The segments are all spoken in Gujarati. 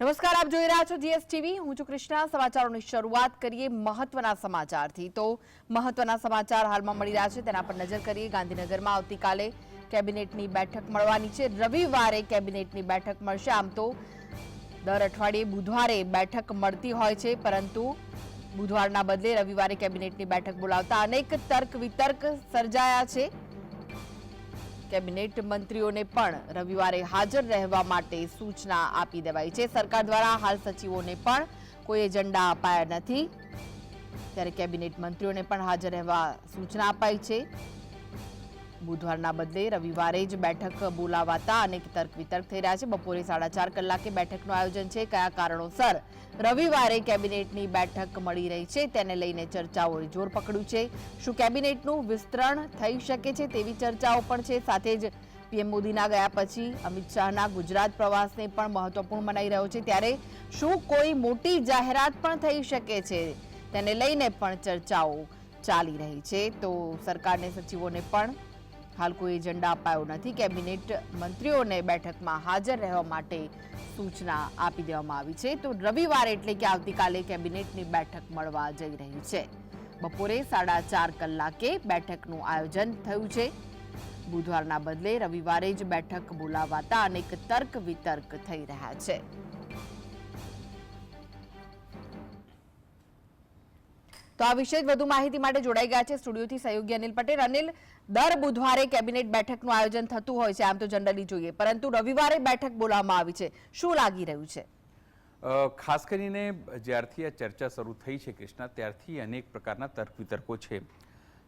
નમસ્કાર, આપ જોઈ રહ્યા છો જીએસટીવી. હું છું કૃષ્ણા. સમાચારોની શરૂઆત કરીએ મહત્વના સમાચારથી. તો મહત્વના સમાચાર હાલમાં મળી રહ્યા છે. તેના પર નજર કરીએ. ગાંધીનગરમાં આવતીકાલે કેબિનેટની બેઠક મળવાની છે. રવિવારે કેબિનેટની બેઠક મળશે. આમ તો દર અઠવાડિયે બુધવારે બેઠક મળતી હોય છે. પરંતુ બુધવારના બદલે રવિવારે કેબિનેટની બેઠક બોલાવતા અનેક તર્ક વિતર્ક સર્જાયા છે. કેબિનેટ મંત્રીઓને પણ રવિવારે હાજર રહેવા માટે સૂચના આપી દેવાઈ છે. સરકાર દ્વારા હાલ સચિવોને પણ કોઈ એજન્ડા અપાયા નથી. ત્યારે કેબિનેટ મંત્રીઓને પણ હાજર રહેવા સૂચના અપાઈ છે. બુધવારના બદલે રવિવારે જ બેઠક બોલાવાતા અનેક તર્ક વિતર્ક થઈ રહ્યા છે. બપોરે સાડા ચાર કલાકે બેઠકનું આયોજન છે. કયા કારણોસર રવિવારે કેબિનેટની બેઠક મળી રહી છે તેને લઈને ચર્ચાઓએ જોર પકડ્યું છે. શું કેબિનેટનું વિસ્તરણ થઈ શકે છે તેવી ચર્ચાઓ પણ છે. સાથે જ પીએમ મોદીના ગયા પછી અમિત શાહના ગુજરાત પ્રવાસને પણ મહત્વપૂર્ણ મનાઈ રહ્યો છે. ત્યારે શું કોઈ મોટી જાહેરાત પણ થઈ શકે છે તેને લઈને પણ ચર્ચાઓ ચાલી રહી છે. તો સરકારને, સચિવોને પણ હાલ કોઈ એજન્ડા અપાયો નથી. કેબિનેટ મંત્રીઓને બેઠકમાં હાજર રહેવા માટે સૂચના આપી દેવામાં આવી છે. તો રવિવારે એટલે કે આવતીકાલે કેબિનેટની બેઠક મળવા જઈ રહી છે. બપોરે સાડા ચાર કલાકે બેઠકનું આયોજન થયું છે. બુધવારના બદલે રવિવારે જ બેઠક બોલાવાતા અનેક તર્ક વિતર્ક થઈ રહ્યા છે. તો આ વિશે વધુ માહિતી માટે જોડાઈ ગયા છે સ્ટુડિયોથી સહયોગી અનિલ પટેલ. અનિલ, દર બુધવારે કેબિનેટ બેઠકનું આયોજન થતું હોય છે, આમ તો જનરલી જોઈએ, પરંતુ રવિવારે બેઠક બોલાવવામાં આવી છે. શું લાગી રહ્યું છે? ખાસ કરીને જ્યારથી આ ચર્ચા શરૂ થઈ છે કૃષ્ણા, ત્યારથી અનેક પ્રકારના તર્ક વિતર્કો છે.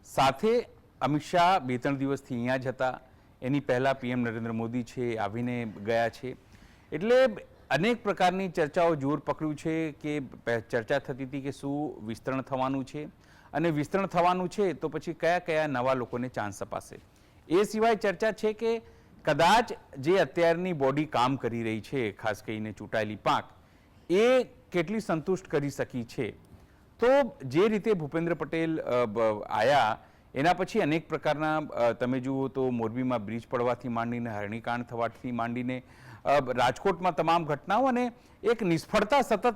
સાથે અમિત શાહ બે ત્રણ દિવસથી અહીંયા જ હતા. એની પહેલાં પીએમ નરેન્દ્ર મોદી છે, આવીને ગયા છે. એટલે અનેક પ્રકારની ચર્ચાઓ જોર પકડ્યું છે કે ચર્ચા થતી હતી કે શું વિસ્તરણ થવાનું છે અને વિસ્તરણ થવાનું છે તો પછી કયા કયા નવા લોકોને ચાન્સ અપાશે. એ સિવાય ચર્ચા છે કે કદાચ જે અત્યારની બોડી કામ કરી રહી છે, ખાસ કરીને ચૂંટાયેલી પાંખ, એ કેટલી સંતુષ્ટ કરી શકી છે? તો જે રીતે ભૂપેન્દ્ર પટેલ આયા, એના પછી અનેક પ્રકારના તમે જુઓ તો મોરબીમાં બ્રિજ પડવાથી માંડીને, હરણીકાંડ થવાથી માંડીને રાજકોટમાં તમામ ઘટનાઓ અને એક નિષ્ફળતા સતત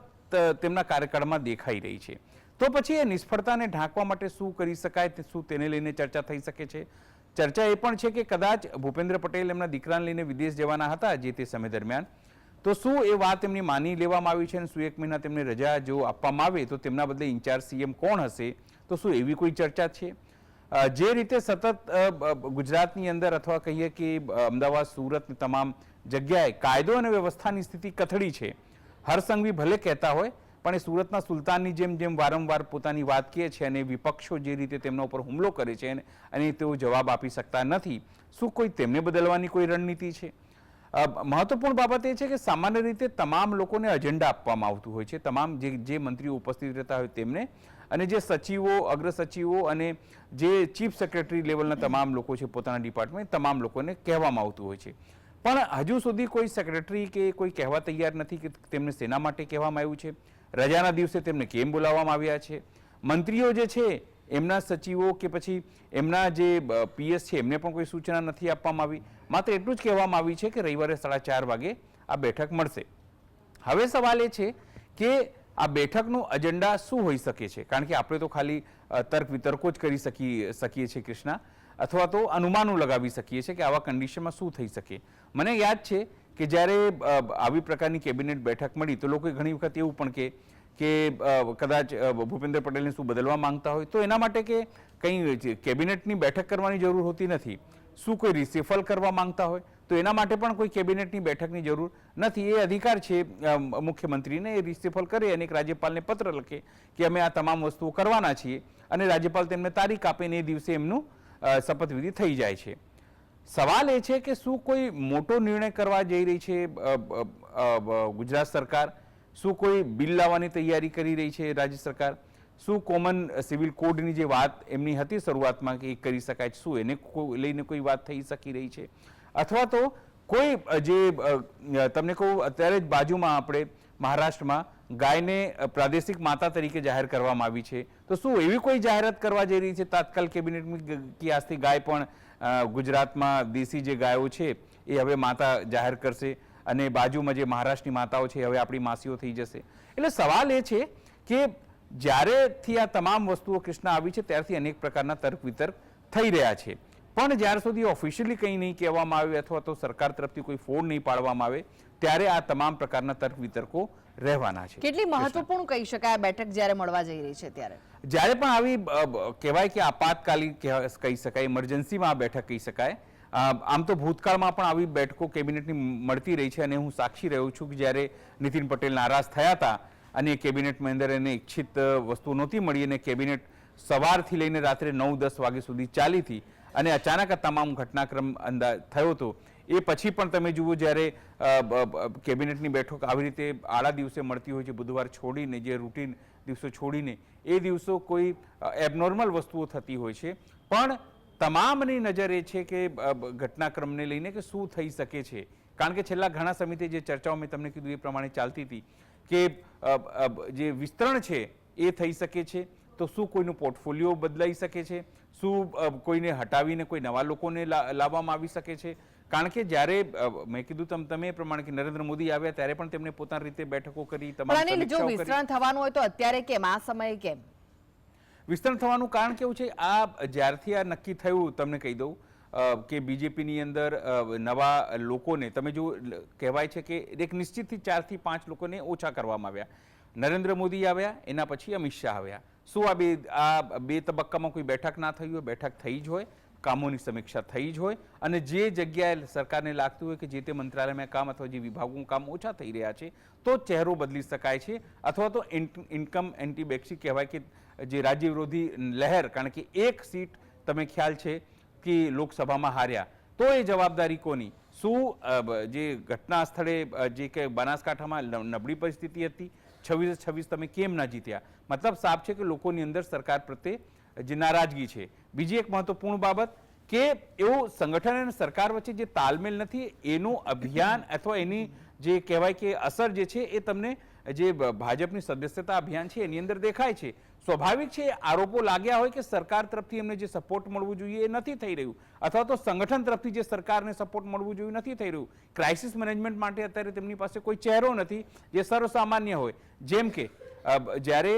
તેમના કાર્યકાળમાં દેખાઈ રહી છે. તો પછી એ નિષ્ફળતાને ઢાંકવા માટે શું કરી શકાય શું તેને લઈને ચર્ચા થઈ શકે છે? ચર્ચા એ પણ છે કે કદાચ ભૂપેન્દ્ર પટેલ એમના દીકરાને લઈને વિદેશ જવાના હતા જે તે સમય દરમિયાન. તો શું એ વાત એમની માની લેવામાં આવી છે અને શું એક મહિના તેમને રજા જો આપવામાં આવે તો તેમના બદલે ઇન્ચાર્જ સીએમ કોણ હશે? તો શું એવી કોઈ ચર્ચા છે? જે રીતે સતત ગુજરાતની અંદર અથવા કહીએ કે અમદાવાદ સુરત તમામ જગ્યાએ કાયદો અને વ્યવસ્થાની સ્થિતિ કથળી છે. હરસંઘવી ભલે કહેતા હોય, પણ એ સુરતના સુલતાનની જેમ જેમ વારંવાર પોતાની વાત કહે છે અને વિપક્ષો જે રીતે તેમના ઉપર હુમલો કરે છે અને- તેઓ જવાબ આપી શકતા નથી, શું કોઈ તેમને બદલવાની કોઈ રણનીતિ છે? મહત્વપૂર્ણ બાબત એ છે કે સામાન્ય રીતે તમામ લોકોને એજન્ડા આપવામાં આવતું હોય છે. તમામ જે જે મંત્રીઓ ઉપસ્થિત રહેતા હોય તેમને. અને જે સચિવો, અગ્ર સચિવો અને જે ચીફ સેક્રેટરી લેવલના તમામ લોકો છે પોતાના ડિપાર્ટમેન્ટ તમામ લોકોને કહેવામાં આવતું હોય છે. પણ હજુ સુધી કોઈ સેક્રેટરી કે કોઈ કહેવા તૈયાર નથી કે તેમને સેના માટે કહેવામાં આવ્યું છે? રજાના દિવસે તેમને કેમ બોલાવવામાં આવ્યા છે? મંત્રીઓ જે છે, એમના સચિવો કે પછી એમના જે પીએસ છે, એમને પણ કોઈ સૂચના નથી આપવામાં આવી. માત્ર એટલું જ કહેવામાં આવ્યું છે કે રવિવારે સાડા ચાર વાગે આ બેઠક મળશે. હવે સવાલ એ છે કે આ બેઠકનું એજન્ડા શું હોઈ શકે છે? કારણ કે આપણે તો ખાલી તર્ક વિતર્કો જ કરી શકી શકીએ છીએ, કૃષ્ણા. અથવા તો અનુમાનો લગાવી શકીએ છીએ કે આવા કન્ડિશનમાં શું થઈ શકે. મને યાદ છે કે જ્યારે આવી પ્રકારની કેબિનેટ બેઠક મળી તો લોકોએ ઘણી વખત એવું પણ કે કે કદાચ ભૂપેન્દ્ર પટેલને શું બદલવા માંગતા હોય તો એના માટે કે કંઈ કેબિનેટની બેઠક કરવાની જરૂર હોતી નથી. શું કોઈ રિસેફલ કરવા માંગતા હોય તો એના માટે પણ કોઈ કેબિનેટની બેઠકની જરૂર નથી. એ અધિકાર છે મુખ્યમંત્રીને એ રિસેફલ કરે અને એક રાજ્યપાલને પત્ર લખે કે અમે આ તમામ વસ્તુઓ કરવાના છીએ અને રાજ્યપાલ તેમને તારીખ આપે ને એ દિવસે એમનું શપથવિધિ થઈ જાય છે. સવાલ એ છે કે શું કોઈ મોટો નિર્ણય કરવા જઈ રહી છે ગુજરાત સરકાર? શું કોઈ બિલ લાવવાની તૈયારી કરી રહી છે રાજ્ય સરકાર? શું કોમન સિવિલ કોડની જે વાત એમની હતી શરૂઆતમાં કે એ કરી શકાય શું એને લઈને કોઈ વાત થઈ શકી રહી છે? અથવા તો કોઈ જે તમને કહું, અત્યારે જ બાજુમાં આપણે મહારાષ્ટ્રમાં ગાયને પ્રાદેશિક માતા તરીકે જાહેર કરવામાં આવી છે. તો શું એવી કોઈ જાહેરાત કરવા જઈ રહી છે? તાત્કાલ કેબિનેટની કી આજથી ગાય પણ ગુજરાતમાં દેશી જે ગાયો છે, એ હવે માતા જાહેર કરશે અને બાજુમાં જે મહારાષ્ટ્રની માતાઓ છે હવે આપણી માસીઓ થઈ જશે. એટલે સવાલ એ છે કે જ્યારેથી આ તમામ વસ્તુઓ કૃષ્ણ આવી છે, ત્યારથી અનેક પ્રકારના તર્ક વિતર્ક થઈ રહ્યા છે. પણ જ્યાર સુધી ઓફિશિયલી કંઈ નહીં કહેવામાં આવે અથવા તો સરકાર તરફથી કોઈ ફોડ નહીં પાડવામાં આવે ત્યારે આ તમામ પ્રકારના તર્ક વિતર્કો રહેવાના છે. કેટલી મહત્વપૂર્ણ કહી શકાય આ બેઠક જ્યારે મળવા જઈ રહી છે ત્યારે? જ્યારે પણ આવી કહેવાય કે આપાતકાલીન કહી શકાય ઇમરજન્સીમાં આ બેઠક કહી શકાય. આમ તો ભૂતકાળમાં પણ આવી બેઠકો કેબિનેટની મળતી રહી છે અને હું સાક્ષી રહ્યો છું કે જ્યારે નીતિન પટેલ નારાજ થયા હતા અને કેબિનેટમાં અંદર એને ઈચ્છિત વસ્તુ નહોતી મળી અને કેબિનેટ સવારથી લઈને રાત્રે નવ દસ વાગ્યા સુધી ચાલી હતી અને અચાનક આ તમામ ઘટનાક્રમ અંદાજ થયો હતો. એ પછી પણ તમે જુઓ જ્યારે કેબિનેટની બેઠક આવી રીતે આડા દિવસે મળતી હોય છે, બુધવાર છોડીને, જે રૂટીન દિવસો છોડીને, એ દિવસો કોઈ એબનોર્મલ વસ્તુઓ થતી હોય છે. પણ તમામની નજર એ છે કે ઘટનાક્રમને લઈને કે શું થઈ શકે છે? કારણ કે છેલ્લા ઘણા સમયથી જે ચર્ચાઓ મેં તમને કીધું એ પ્રમાણે ચાલતી હતી કે જે વિસ્તરણ છે એ થઈ શકે છે. તો શું કોઈનું પોર્ટફોલિયો બદલાઈ શકે છે? શું કોઈને હટાવીને કોઈ નવા લોકોને લાવવામાં આવી શકે છે? કારણ કે જ્યારે મેં કીધું તમ તમે પ્રમાણે કે નરેન્દ્ર મોદી આવ્યા ત્યારે પણ તેમણે પોતાની રીતે બેઠકો કરી તમામ જો વિસ્તરણ થવાનું હોય તો અત્યારે કેમ? આ સમયે કેમ? વિસ્તરણ થવાનું કારણ કેવું છે? આ જ્યારથી આ નક્કી થયું તમને કહી દઉં કે બીજેપીની અંદર નવા લોકોને તમે જો કહેવાય છે કે એક નિશ્ચિતથી ચારથી પાંચ લોકોને ઓછા કરવામાં આવ્યા. નરેન્દ્ર મોદી આવ્યા એના પછી અમિત શાહ આવ્યા. શું આ બે આ બે તબક્કામાં કોઈ બેઠક ના થઈ હોય? બેઠક થઈ જ હોય. કામોની સમીક્ષા થઈ જ હોય. અને જે જગ્યાએ સરકારને લાગતું હોય કે જે તે મંત્રાલયમાં કામ અથવા જે વિભાગોનું કામ ઓછા થઈ રહ્યા છે, તો ચહેરો બદલી શકાય છે. અથવા તો ઇન્કમ એન્ટીબેક્સી કહેવાય કે જે રાજ્ય વિરોધી લહેર, કારણ કે એક સીટ તમે ખ્યાલ છે કે લોકસભામાં હાર્યા. તો એ જવાબદારી કોની? શું જે ઘટના સ્થળે જે કે બનાસકાંઠામાં નબળી પરિસ્થિતિ હતી છવ્વીસ છવ્વીસ તમે કેમ ના જીત્યા? મતલબ સાફ છે કે લોકોની અંદર સરકાર પ્રત્યે જે નારાજગી છે. બીજી એક મહત્વપૂર્ણ બાબત કે એવું સંગઠન અને સરકાર વચ્ચે જે તાલમેલ નથી, એનું અભિયાન અથવા એની જે કહેવાય કે અસર જે છે એ તમને જે ભાજપની સદસ્યતા અભિયાન છે એની અંદર દેખાય છે. સ્વાભાવિક છે આરોપો લાગ્યા હોય કે સરકાર તરફથી એમને જે સપોર્ટ મળવું જોઈએ એ નથી થઈ રહ્યું. અથવા તો સંગઠન તરફથી જે સરકારને સપોર્ટ મળવું જોઈએ નથી થઈ રહ્યું. ક્રાઇસિસ મેનેજમેન્ટ માટે અત્યારે તેમની પાસે કોઈ ચહેરો નથી જે સર્વસામાન્ય હોય. જેમ કે જ્યારે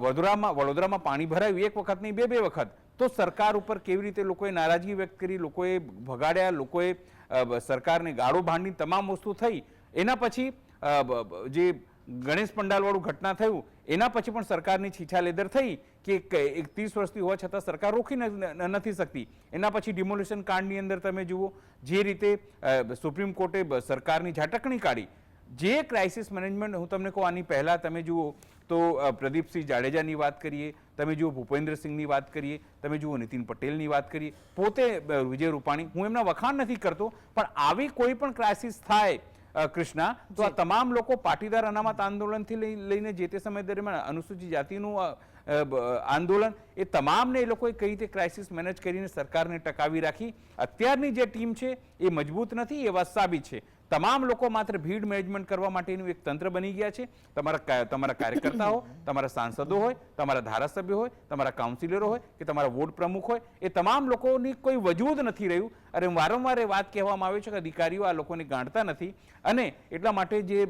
વડોદરામાં વડોદરામાં પાણી ભરાયું એક વખત નહીં, બે બે વખત, તો સરકાર ઉપર કેવી રીતે લોકોએ નારાજગી વ્યક્ત કરી, લોકોએ ભગાડ્યા, લોકોએ સરકારને ગાળો ભાંડની તમામ વસ્તુ થઈ. એના પછી જે ગણેશ પંડાલવાળું ઘટના થયું, એના પછી પણ સરકારની છીછા લેદર થઈ કે એક ત્રીસ વર્ષથી હોવા છતાં સરકાર રોકી નથી શકતી. એના પછી ડિમોલ્યુશન કાંડની અંદર તમે જુઓ, જે રીતે સુપ્રીમ કોર્ટે સરકારની ઝાટકણી કાઢી. જે ક્રાઇસિસ મેનેજમેન્ટ, હું તમને કહું, આની પહેલાં તમે જુઓ, તો પ્રદીપસિંહ જાડેજાની વાત કરીએ, તમે જુઓ, ભૂપેન્દ્રસિંહની વાત કરીએ, તમે જુઓ, નીતિન પટેલની વાત કરીએ, પોતે વિજય રૂપાણી, હું એમના વખાણ નથી કરતો, પણ આવી કોઈ પણ ક્રાઇસિસ થાય કૃષ્ણા. તો આ તમામ લોકો પાટીદાર અનામત આંદોલનથી લઈ- લઈને જે તે સમય દરમિયાન અનુસૂચિત જાતિનું આંદોલન, એ તમામને એ લોકોએ કઈ રીતે ક્રાઇસિસ મેનેજ કરીને સરકારને ટકાવી રાખી? અત્યારની જે ટીમ છે, એ મજબૂત નથી, એ વાત છે. તમામ લોકો માત્ર ભીડ મેનેજમેન્ટ કરવા માટેનું એક તંત્ર બની ગયા છે. તમારા તમારા કાર્યકર્તાઓ, તમારા સાંસદો હોય, તમારા ધારાસભ્યો હોય, તમારા કાઉન્સિલરો હોય કે તમારા વોર્ડ પ્રમુખ હોય, એ તમામ લોકોની કોઈ વજૂદ નથી રહ્યું. અને વારંવાર એ વાત કહેવામાં આવે છે કે અધિકારીઓ આ લોકોને ગાંઠતા નથી. અને એટલા માટે જે,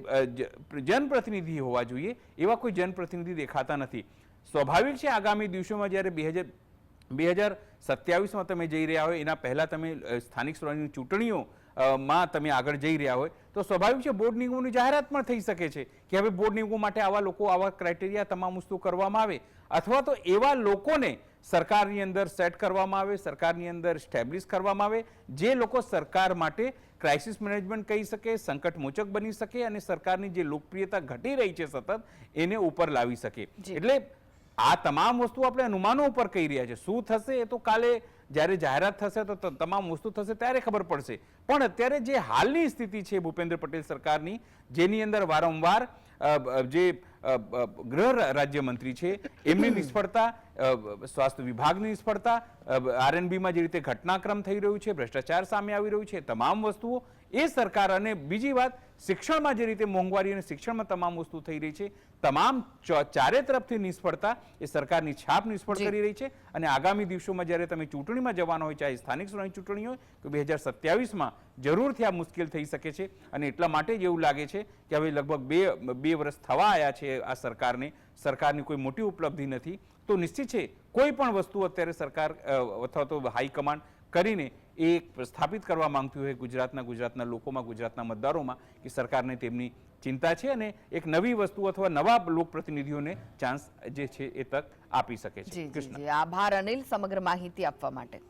જનપ્રતિનિધિ હોવા જોઈએ, એવા કોઈ જનપ્રતિનિધિ દેખાતા નથી. સ્વાભાવિક છે આગામી દિવસોમાં જ્યારે બે હજાર બે હજાર સત્યાવીસમાં તમે જઈ રહ્યા હોય એના પહેલાં તમે સ્થાનિક સ્વરાજની ચૂંટણીઓ માં તમે આગળ જઈ રહ્યા હોય તો સ્વાભાવિક છે બોર્ડ નિગમોની જાહેરાત પણ થઈ શકે છે કે હવે બોર્ડ નિગમો માટે આવા લોકો આવા ક્રાઇટેરિયા તમામ વસ્તુ કરવામાં આવે અથવા તો એવા લોકોને સરકારની અંદર સેટ કરવામાં આવે સરકારની અંદર સ્ટેબ્લિશ કરવામાં આવે જે લોકો સરકાર માટે ક્રાઇસિસ મેનેજમેન્ટ કહી શકે સંકટ મોચક બની શકે અને સરકારની જે લોકપ્રિયતા ઘટી રહી છે સતત એને ઉપર લાવી શકે. એટલે આ તમામ વસ્તુ આપણે અનુમાનો ઉપર કહી રહ્યા છે. શું થશે એ તો કાલે જ્યારે જાહેરાત થશે તો તમામ વસ્તુ થશે ત્યારે ખબર પડશે. પણ અત્યારે જે હાલની સ્થિતિ છે ભૂપેન્દ્ર પટેલ સરકારની, જેની અંદર વારંવાર જે ગૃહ રાજ્યમંત્રી છે, એમની નિષ્ફળતા સ્વાસ્થ્ય વિભાગની નિષ્ફળતા આરએનબીમાં જે રીતે ઘટનાક્રમ થઈ રહ્યું છે, ભ્રષ્ટાચાર સામે આવી રહ્યું છે તમામ વસ્તુઓ એ સરકાર અને બીજી વાત શિક્ષણમાં જે રીતે મોંઘવારી અને શિક્ષણમાં તમામ વસ્તુ થઈ રહી છે તમામ ચ- ચારે તરફથી નિષ્ફળતા એ સરકારની છાપ નિષ્ફળ કરી રહી છે અને આગામી દિવસોમાં જ્યારે તમે ચૂંટણીમાં જવાના હોય ચાહે સ્થાનિક સ્વરાજ્યની ચૂંટણી હોય કે બે હજાર સત્યાવીસમાં જરૂરથી આ મુશ્કેલ થઈ શકે છે અને એટલા માટે જ એવું લાગે છે કે હવે લગભગ બે બે વર્ષ થવા આવ્યા છે આ સરકારને સરકારની કોઈ મોટી ઉપલબ્ધિ નથી. તો નિશ્ચિત છે કોઈ પણ વસ્તુ અત્યારે સરકાર અથવા તો હાઈકમાન્ડ કરીને એ સ્થાપિત કરવા માંગતું હોય ગુજરાતના ગુજરાતના લોકોમાં ગુજરાતના મતદારોમાં કે સરકારને તેમની ચિંતા છે અને એક નવી વસ્તુ અથવા નવા લોકપ્રતિનિધિઓને ચાન્સ જે છે એ તક આપી શકે છે. આભાર અનિલ સમગ્ર માહિતી આપવા માટે.